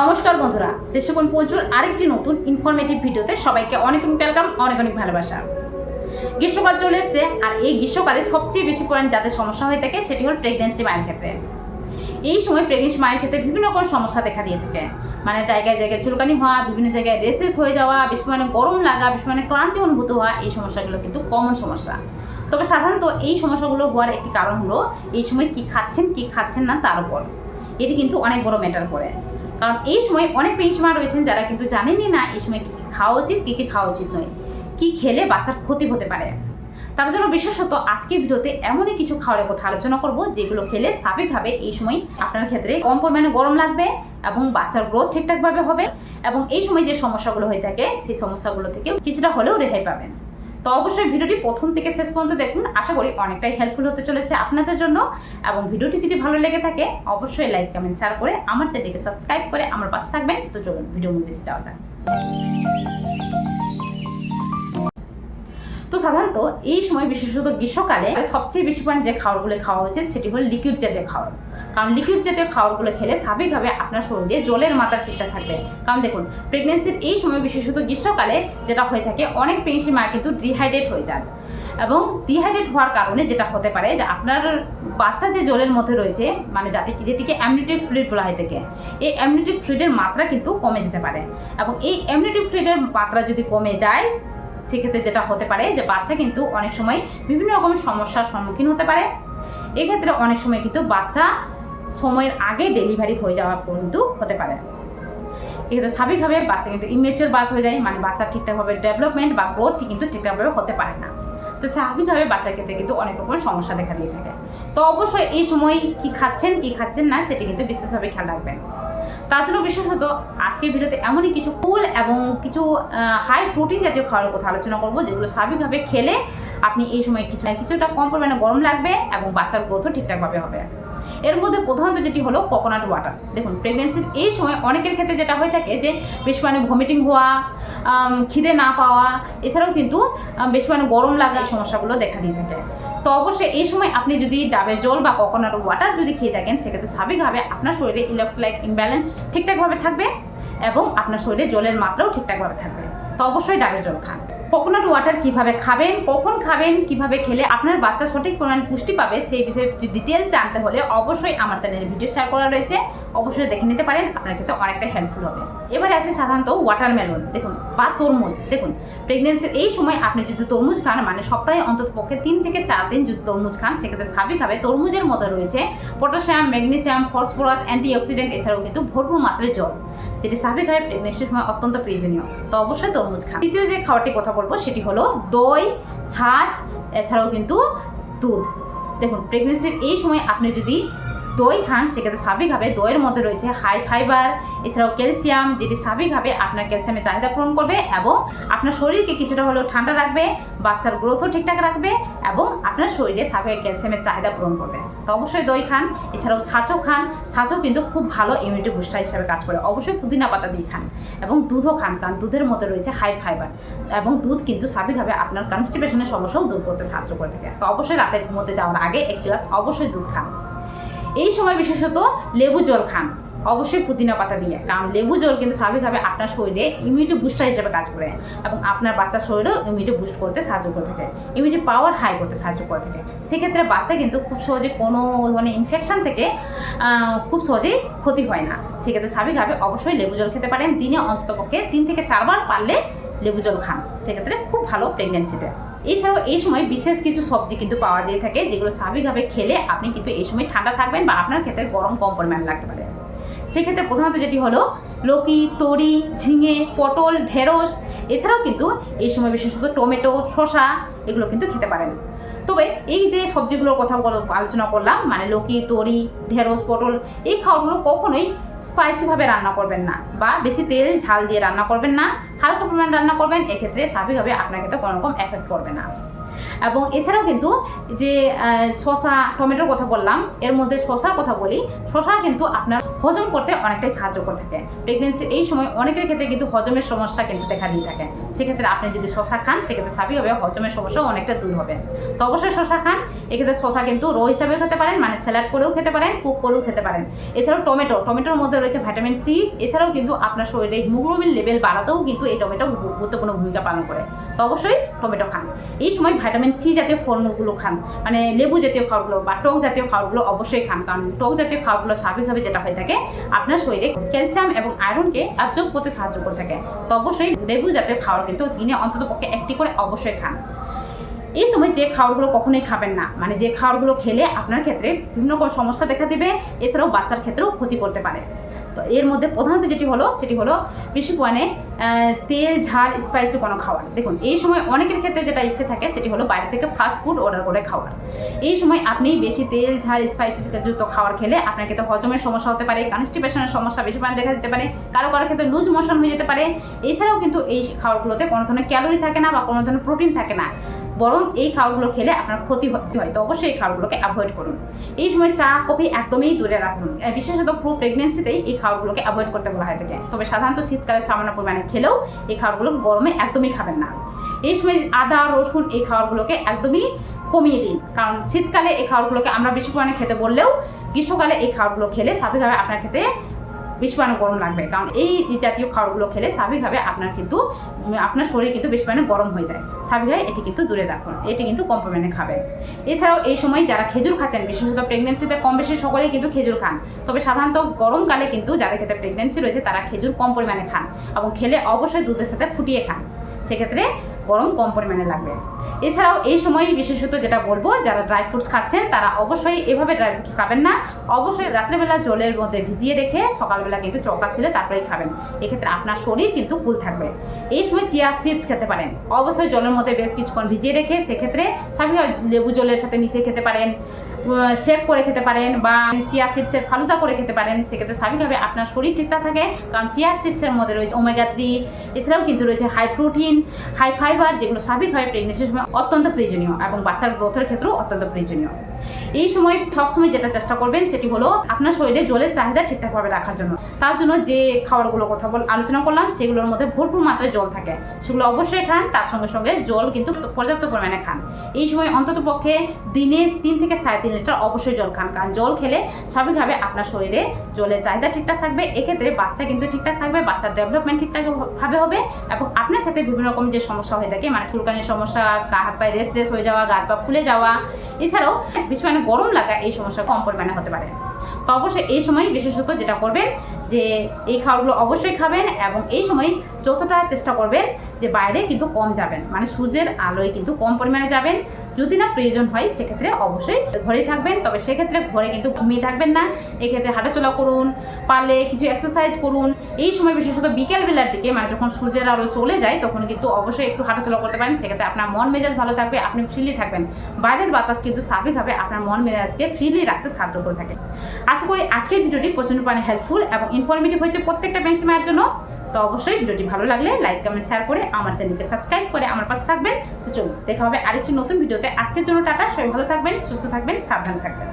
নমস্কার বন্ধুরা দেশকোণ পঞ্চুর আরেকটি নতুন ইনফরমেটিভ ভিডিওতে সবাইকে অনেক অনেক ওয়েলকাম অনেক অনেক ভালোবাসা। গ্রীষ্মকাল চলে এসছে, আর এই গ্রীষ্মকালে সবচেয়ে বেশি পরিমাণ যাদের সমস্যা হয়ে থাকে সেটি হল প্রেগনেন্সি মায়ের ক্ষেত্রে। এই সময় প্রেগনেন্সি মায়ের ক্ষেত্রে বিভিন্ন রকম সমস্যা দেখা দিয়ে থাকে। মানে জায়গায় জায়গায় চুলকানি হওয়া, বিভিন্ন জায়গায় রেসেস হয়ে যাওয়া, বেশি পরিমাণে গরম লাগা, বেশি পরিমাণে ক্লান্তি অনুভূত হওয়া, এই সমস্যাগুলো কিন্তু কমন সমস্যা। তবে সাধারণত এই সমস্যাগুলো হওয়ার একটি কারণ হলো, এই সময় কি খাচ্ছেন কি খাচ্ছেন না তার উপর। এটি কিন্তু অনেক বড় ম্যাটার করে। কারণ এই সময় অনেক পেশমা রয়েছেন যারা কিন্তু জানেনই না এই সময় কী খাওয়া উচিত, কী কী খাওয়া উচিত নয়। কী খেলে বাচ্চার ক্ষতি হতে পারে? তার জন্য বিশেষত আজকের ভিডিওতে এমনই কিছু খাওয়ারের কথা আলোচনা করব, যেগুলো খেলে স্বাভাবিকভাবে এই সময় আপনার ক্ষেত্রে কম পরিমাণে গরম লাগবে এবং বাচ্চার গ্রোথ ঠিকঠাকভাবে হবে এবং এই সময় যে সমস্যাগুলো হয়ে থাকে, সেই সমস্যাগুলো থেকেও কিছুটা হলেও রেহাই পাবেন। তো অবশ্যই ভিডিওটি প্রথম থেকে শেষ পর্যন্ত দেখুন। আশা করি অনেকটাই হেল্পফুল হতে চলেছে আপনাদের জন্য এবং ভিডিওটি যদি ভালো লেগে থাকে, অবশ্যই লাইক কমেন্ট শেয়ার করে আমার চ্যানেলকে সাবস্ক্রাইব করে আমার পাশে থাকবেন। তো চলুন ভিডিও মুভি দেওয়া যাক। তো সাধারণত এই সময় বিশেষত গ্রীষ্মকালে সবচেয়ে বেশি পরিমাণে যে খাবারগুলো খাওয়া উচিত সেটি হলো লিকুইড জাতীয় খাবার। কারণ লিকুইড জাতীয় খাবারগুলো খেলে স্বাভাবিকভাবে আপনার শরীরে জলের মাত্রা ঠিকঠাক থাকবে। কারণ দেখুন প্রেগনেন্সির এই সময় বিশেষত গ্রীষ্মকালে যেটা হয়ে থাকে, অনেক প্রেগনেন্সি মা কিন্তু ডিহাইড্রেট হয়ে যান। এবং ডিহাইড্রেট হওয়ার কারণে যেটা হতে পারে যে আপনার বাচ্চা যে জলের মধ্যে রয়েছে মানে যাতে যেটিকে অ্যামনিটিক ফ্লুইড বলা হয়ে থাকে এই অ্যামনিটিক ফ্লুইডের মাত্রা কিন্তু কমে যেতে পারে। এবং এই অ্যামনিটিক ফ্লুইডের মাত্রা যদি কমে যায়, সেক্ষেত্রে যেটা হতে পারে যে বাচ্চা কিন্তু অনেক সময় বিভিন্ন রকমের সমস্যার সম্মুখীন হতে পারে। এক্ষেত্রে অনেক সময় কিন্তু বাচ্চা সময়ের আগে ডেলিভারি হয়ে যাওয়া পর্যন্ত হতে পারে। এক্ষেত্রে স্বাভাবিকভাবে বাচ্চা কিন্তু ইমেচুর বার্থ হয়ে যায় মানে বাচ্চা ঠিকঠাকভাবে ডেভেলপমেন্ট বা গ্রোথ কিন্তু ঠিকঠাকভাবে হতে পারে না। তো স্বাভাবিকভাবে বাচ্চার ক্ষেত্রে কিন্তু অনেক রকমের সমস্যা দেখা দিয়ে থাকে। তো অবশ্যই এই সময় কি খাচ্ছেন কি খাচ্ছেন না, সেটি কিন্তু বিশেষভাবে খেয়াল রাখবেন। তার জন্য বিশেষত আজকের ভিডিওতে এমনই কিছু ফুল এবং কিছু হাই প্রোটিন জাতীয় খাওয়ার কথা আলোচনা করব, যেগুলো স্বাভাবিকভাবে খেলে আপনি এই সময় কিছু কিছুটা কম পরিমাণে গরম লাগবে এবং বাচ্চার গ্রোথও ঠিকঠাকভাবে হবে। এর মধ্যে প্রধানত যেটি হলো কোকোনাট ওয়াটার দেখুন প্রেগনেন্সির এই সময় অনেকের ক্ষেত্রে যেটা হয়ে থাকে যে বেশ মানে ভমিটিং হওয়া খিদে না পাওয়া, এছাড়াও কিন্তু বেশ মানে গরম লাগা এই সমস্যাগুলো দেখা দিয়ে থাকে। তো অবশ্যই এই সময় আপনি যদি ডাবের জল বা কোকোনাট ওয়াটার যদি খেয়ে থাকেন, সেক্ষেত্রে স্বাভাবিকভাবে আপনার শরীরে ইলেকট্রোলাইট ইমব্যালেন্স ঠিকঠাকভাবে থাকবে এবং আপনার শরীরে জলের মাত্রাও ঠিকঠাকভাবে থাকবে। তো অবশ্যই ডাবের জল খান। কোকোনাট ওয়াটার কীভাবে খাবেন, কখন খাবেন, কীভাবে খেলে আপনার বাচ্চা সঠিক পরিমাণ পুষ্টি পাবে সেই বিষয়ে ডিটেলস জানতে হলে অবশ্যই আমার চ্যানেলে ভিডিও শেয়ার করা রয়েছে। অবশ্যই দেখে নিতে পারেন, আপনার ক্ষেত্রে অনেকটা হেল্পফুল হবে। এবারে আছে সাধারণত ওয়াটারমেলন দেখুন, বা তরমুজ, দেখুন প্রেগনেন্সির এই সময় আপনি যদি তরমুজ খান মানে সপ্তাহে অন্তত পক্ষে তিন থেকে চার দিন যদি তরমুজ খান, সেক্ষেত্রে স্বাভাবিকভাবে তরমুজের মধ্যে রয়েছে পটাশিয়াম ম্যাগনেসিয়াম ফসফরাস অ্যান্টিঅক্সিডেন্ট এছাড়াও কিন্তু ভরপুর মাত্রায় জল, যেটি স্বাভাবিকভাবে প্রেগনেন্সির সময় অত্যন্ত প্রয়োজনীয়। তো অবশ্যই তরমুজ খান। দ্বিতীয় যে খাবারটি কথা বলব সেটি হলো দই, ছাঁচ, এছাড়াও কিন্তু দুধ। দেখুন প্রেগনেন্সির এই সময় আপনি যদি দই খান, সেক্ষেত্রে স্বাভাবিকভাবে দইয়ের মধ্যে রয়েছে হাই ফাইবার এছাড়াও ক্যালসিয়াম যেটি স্বাভাবিকভাবে আপনার ক্যালসিয়ামের চাহিদা পূরণ করবে এবং আপনার শরীরকে কিছুটা হলেও ঠান্ডা রাখবে, বাচ্চার গ্রোথও ঠিকঠাক রাখবে এবং আপনার শরীরে স্বাভাবিক ক্যালসিয়ামের চাহিদা পূরণ করবে। তো অবশ্যই দই খান, এছাড়াও ছাঁচও খান। ছাঁচও কিন্তু খুব ভালো ইমিউনিটি বুস্টার হিসাবে কাজ করে। অবশ্যই পুদিনা পাতা দিয়ে খান এবং দুধও খান, কারণ দুধের মধ্যে রয়েছে হাই ফাইবার এবং দুধ কিন্তু স্বাভাবিকভাবে আপনার কনস্টিপেশনের সমস্যাও দূর করতে সাহায্য করে থাকে। তো অবশ্যই রাতে ঘুমোতে যাওয়ার আগে এক গ্লাস অবশ্যই দুধ খান। এই সময় বিশেষত লেবু জল খান। অবশ্যই পুদিনা পাতা দিয়ে। কারণ লেবু জল কিন্তু স্বাভাবিকভাবে আপনার শরীরে ইমিউনিটি বুস্টার হিসেবে কাজ করে এবং আপনার বাচ্চার শরীরেও ইমিউনিটি বুস্ট করতে সাহায্য করে থাকে ইমিউনিটি পাওয়ার হাই করতে সাহায্য করে থাকে। সেক্ষেত্রে বাচ্চা কিন্তু খুব সহজে কোনো ধরনের ইনফেকশন থেকে খুব সহজেই ক্ষতি হয় না। সেক্ষেত্রে স্বাভাবিকভাবে অবশ্যই লেবু জল খেতে পারেন। দিনে অন্ততপক্ষে তিন থেকে চারবার পারলে লেবু জল খান। সেক্ষেত্রে খুব ভালো প্রেগনেন্সিতে এছাড়াও এই সময় বিশেষ কিছু সবজি কিন্তু পাওয়া যেয়ে থাকে, যেগুলো স্বাভাবিকভাবে খেলে আপনি কিন্তু এই সময় ঠান্ডা থাকবেন বা আপনার ক্ষেত্রে গরম কম পরিমাণে লাগতে পারে। সেক্ষেত্রে প্রধানত যেটি হলো লকি, তরি, ঝিঙে, পটল, ঢেঁড়স, এছাড়াও কিন্তু এই সময় বিশেষত টমেটো, শসা, এগুলো কিন্তু খেতে পারেন। তবে এই যে সবজিগুলোর কথা আলোচনা করলাম মানে লকি, তরি, ঢেঁড়স, পটল, এই খাবারগুলো কখনোই স্পাইসিভাবে রান্না করবেন না বা বেশি তেল, ঝাল দিয়ে রান্না করবেন না, হালকা পরিমাণ রান্না করবেন, এক্ষেত্রে স্বাভাবিকভাবে আপনার ক্ষেত্রে কোনো রকম এফেক্ট করবে না। এবং এছাড়াও কিন্তু যে শশা টমেটোর কথা বললাম, এর মধ্যে শশার কথা বলি শশা কিন্তু আপনার হজম করতে অনেকটাই সাহায্য করে থাকে। প্রেগনেন্সি এই সময় অনেকের ক্ষেত্রে কিন্তু হজমের সমস্যা কিন্তু দেখা দিয়ে থাকে। সেক্ষেত্রে আপনি যদি শশা খান, সেক্ষেত্রে স্বাভাবিকভাবে হজমের সমস্যাও অনেকটা দূর হবে। তো অবশ্যই শসা খান, এক্ষেত্রে শসা কিন্তু রো হিসাবেও খেতে পারেন মানে স্যালাড করেও খেতে পারেন, কুক করেও খেতে পারেন। এছাড়াও টমেটো, টমেটোর মধ্যে রয়েছে ভিটামিন সি, এছাড়াও কিন্তু আপনার শরীরে হিমোগ্লোবিন লেভেল বাড়াতেও কিন্তু এই টমেটো গুরুত্বপূর্ণ ভূমিকা পালন করে। তো অবশ্যই টমেটো খান এই সময় ভিটামিন সি জাতীয় ফলমূলগুলো খান মানে লেবু জাতীয় খাবারগুলো বা টক জাতীয় খাবারগুলো অবশ্যই খান কারণ টক জাতীয় খাবারগুলো স্বাভাবিকভাবে যেটা হয়ে থাকে আপনার শরীরে ক্যালসিয়াম এবং আয়রনকে অ্যাবজর্ব করতে সাহায্য করে থাকে। তো অবশ্যই লেবু জাতীয় খাবার কিন্তু দিনে অন্তত পক্ষে একটি করে অবশ্যই খান। এই সময় যে খাবারগুলো কখনোই খাবেন না মানে যে খাবারগুলো খেলে আপনার ক্ষেত্রে বিভিন্ন রকম সমস্যা দেখা দেবে এছাড়াও বাচ্চার ক্ষেত্রেও ক্ষতি করতে পারে। তো এর মধ্যে প্রধানত যেটি হলো সেটি হলো বেশি আহ, তেল, ঝাল স্পাইসি কোনো খাবার। দেখুন, এই সময় অনেকের ক্ষেত্রে যেটা ইচ্ছে থাকে, সেটি হলো বাইরে থেকে ফাস্ট ফুড অর্ডার করে খাওয়ার এই সময় আপনি বেশি তেল, ঝাল স্পাইসি যুক্ত খাবার খেলে আপনাকে তো হজমের সমস্যা হতে পারে কনস্টিপেশনের সমস্যা বেশি পরিমাণে দেখা দিতে পারে, কারও কারও ক্ষেত্রে লুজ মোশন হয়ে যেতে পারে। এছাড়াও কিন্তু এই খাবারগুলোতে কোনো ধরনের ক্যালোরি থাকে না বা কোনো ধরনের প্রোটিন থাকে না। বরং এই খাবারগুলো খেলে আপনার ক্ষতি হয় তো অবশ্যই এই খাবারগুলোকে অ্যাভয়েড করুন। এই সময় চা, কফি একদমই দূরে রাখুন। বিশেষত পুরো প্রেগনেন্সিতেই এই খাবারগুলোকে অ্যাভয়েড করতে বলা হয়ে থাকে তবে সাধারণত শীতকালে সামান্য পরিমাণে খেলেও এই খাবারগুলো গরমে একদমই খাবেন না। এই সময় আদা, রসুন এই খাবারগুলোকে একদমই কমিয়ে দিন। কারণ শীতকালে এই খাবারগুলোকে আমরা বেশি পরিমাণে খেতে বললেও গ্রীষ্মকালে এই খাবারগুলো খেলে স্বাভাবিকভাবে আপনার খেতে বেশি পরিমাণে গরম লাগবে। কারণ এই জাতীয় খাবারগুলো খেলে স্বাভাবিকভাবে আপনার কিন্তু, আপনার শরীর কিন্তু বেশি পরিমাণে গরম হয়ে যায়। স্বাভাবিকভাবে এটি কিন্তু দূরে রাখুন। এটি কিন্তু কম পরিমাণে খাবেন। এছাড়াও এই সময় যারা খেজুর খাচ্ছেন, বিশেষত প্রেগনেন্সিতে কম বেশি সকলেই কিন্তু খেজুর খান। তবে সাধারণত গরমকালে কিন্তু যাদের ক্ষেত্রে প্রেগনেন্সি রয়েছে, তারা খেজুর কম পরিমাণে খান এবং খেলে অবশ্যই দুধের সাথে ফুটিয়ে খান। সেক্ষেত্রে গরম কম পরিমাণে লাগবে। এছাড়াও এই সময় বিশেষত যেটা বলব, যারা ড্রাই ফ্রুটস খাচ্ছেন, তারা অবশ্যই এভাবে ড্রাই ফ্রুটস খাবেন না। অবশ্যই রাত্রেবেলা জলের মধ্যে ভিজিয়ে রেখে সকালবেলা কিন্তু চকা ছিলে তারপরেই খাবেন। এক্ষেত্রে আপনার শরীর কিন্তু কুল থাকবে। এই সময় চিয়া সিডস খেতে পারেন। অবশ্যই জলের মধ্যে বেশ কিছুক্ষণ ভিজিয়ে রেখে সেক্ষেত্রে স্বাভাবিক লেবু জলের সাথে মিশিয়ে খেতে পারেন। শেক করে খেতে পারেন বা চিয়া সিডসের ফালুদা করে খেতে পারেন, সেক্ষেত্রে স্বাভাবিকভাবে আপনার শরীর ঠিকঠাক থাকে। কারণ চিয়া সিডসের মধ্যে রয়েছে ওমেগা থ্রি এছাড়াও কিন্তু রয়েছে হাই প্রোটিন হাই ফাইবার যেগুলো স্বাভাবিকভাবে প্রেগনেন্সির সময় অত্যন্ত প্রয়োজনীয় এবং বাচ্চার গ্রোথের ক্ষেত্রেও অত্যন্ত প্রয়োজনীয়। এই সময় সবসময় যেটা চেষ্টা করবেন সেটি হলো আপনার শরীরে জলের চাহিদা ঠিকঠাকভাবে রাখার জন্য। তার জন্য যে খাবারগুলো কথা বল আলোচনা করলাম, সেগুলোর মধ্যে ভরপুর মাত্রায় জল থাকে। সেগুলো অবশ্যই খান, তার সঙ্গে সঙ্গে জল কিন্তু পর্যাপ্ত পরিমাণে খান। এই সময় অন্তত পক্ষে দিনে তিন থেকে সাড়ে তিন লিটার অবশ্যই জল খান। কারণ জল খেলে স্বাভাবিকভাবে আপনার শরীরে জলের চাহিদা ঠিকঠাক থাকবে। এক্ষেত্রে বাচ্চা কিন্তু ঠিকঠাক থাকবে, বাচ্চার ডেভেলপমেন্ট ঠিকঠাক ভাবে হবে এবং আপনার ক্ষেত্রে বিভিন্ন রকম যে সমস্যা হয়ে থাকে মানে চুলকানির সমস্যা, গা হাত পায়ে রেস রেস হয়ে যাওয়া, গা হাত পা ফুলে যাওয়া, এছাড়াও বেশি মানে গরম লাগা এই সমস্যা কম পরিমাণে হতে পারে। তো অবশ্যই এই সময় বিশেষত যেটা করবেন যে এই খাবারগুলো অবশ্যই খাবেন এবং এই সময় যতটা চেষ্টা করবেন যে বাইরে কিন্তু কম যাবেন। মানে সূর্যের আলোয় কিন্তু কম পরিমাণে যাবেন। যদি না প্রয়োজন হয়, সেক্ষেত্রে অবশ্যই ঘরেই থাকবেন। তবে সেক্ষেত্রে ঘরে কিন্তু ঘুমিয়ে থাকবেন না। এক্ষেত্রে হাঁটাচলা করুন, পারলে কিছু এক্সারসাইজ করুন এই সময় বিশেষত বিকেল বেলার দিকে মানে যখন সূর্যের আলো চলে যায়, তখন কিন্তু অবশ্যই একটু হাঁটাচলা করতে পারেন। সেক্ষেত্রে আপনার মন মেজাজ ভালো থাকবে, আপনি ফ্রিলি থাকবেন। বাইরের বাতাস কিন্তু স্বাভাবিকভাবে আপনার মন মেজাজকে ফ্রিলি রাখতে সাহায্য করে থাকে। আশা করি আজকের ভিডিওটি প্রচণ্ড পরিমাণে হেল্পফুল এবং ইনফরমেটিভ হয়েছে প্রত্যেকটা বেঞ্চি মায়ের জন্য। তো অবশ্যই ভিডিওটি ভালো লাগলে লাইক কমেন্ট শেয়ার করে আমার চ্যানেলকে সাবস্ক্রাইব করে আমার পাশে থাকবেন। তো চলুন, দেখা হবে আরেকটি নতুন ভিডিওতে। আজকের জন্য টাটা, সবাই ভালো থাকবেন, সুস্থ থাকবেন, সাবধান থাকবেন।